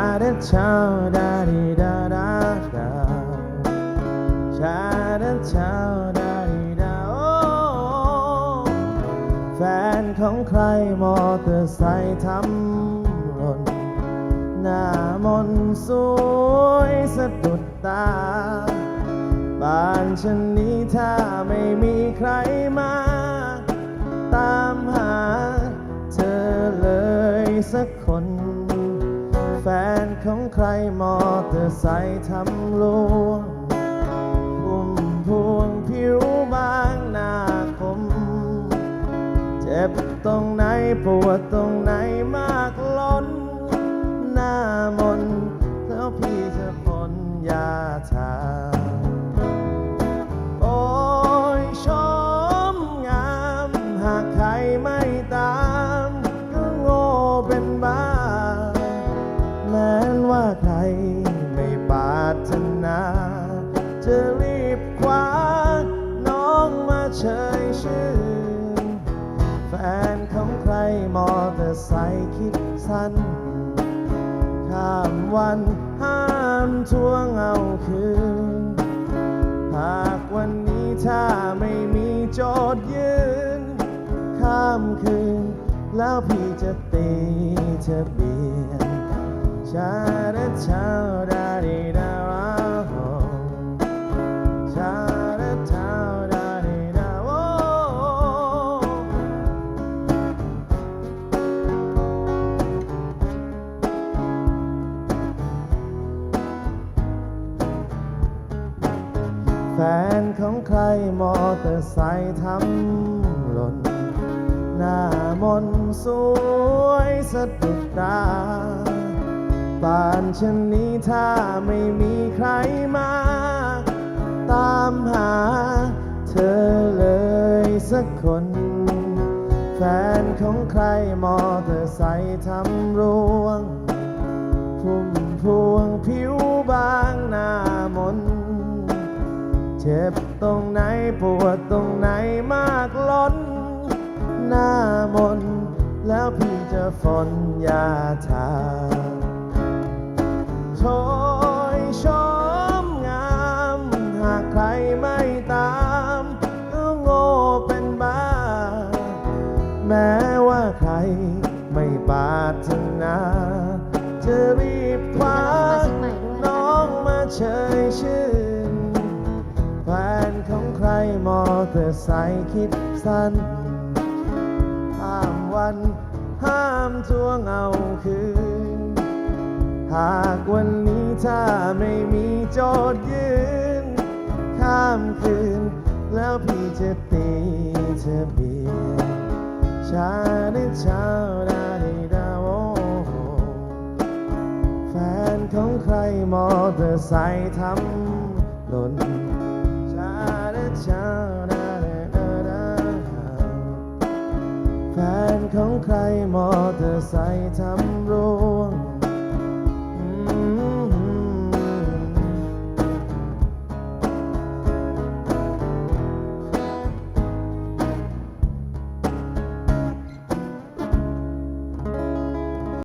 าดาชาดาดีดาดาดาชาดาชาดาดีดาโอแฟนของใครมอเตอร์ไซค์ทำหล่นหน้ามนสวยสะดุดตา บ้านฉันนี้ถ้าไม่มีใครมา ตามหาเธอเลยสักคน ของใครมอเตอร์ไซค์ทำลวงพุ่มพวงผิวบางหน้าคม เจ็บตรงไหนปวดตรงไหนมากล้น หน้ามนแล้วพี่จะพ่นยาทาโอ้ยชมงาม หากใครไม่ตาม นาจะรีบคว้าน้องมาเชยชื่นแฟนของใครมอเตอร์ไซค์คิดสั้นข้ามวันห้ามทวงเอาคืน หากวันนี้ถ้าไม่มีโจทย์ยืน ข้ามคืน แล้วพี่จะตีเธอเบียนชาดาชาดาดี แฟนของใครมอเตอร์ไซค์ทำหล่น หน้ามนสวยสะดุดตาบ้านฉันนี้ถ้าไม่มีใครมา ตามหาเธอเลยสักคน แฟนของใครมอเตอร์ไซค์ทำรวง พุ่มพวงผิ เจ็บตรงไหนปวดตรงไหนมากล้น หน้ามนแล้วพี่จะฝนยาทา เตอร์ไซค์คิดสั้นห้ามวันห้ามทวงเอาคืน หากวันนี้ถ้าไม่มีโจทย์ยืน ข้ามคืน แล้วพี่จะตีเธอเบียดชาดิชาดาดิดาโอแฟนของใครมอเตอร์ไซค์ทำหล่นชาดิชาด ของใครมอเตอร์ไซค์ทำร่วง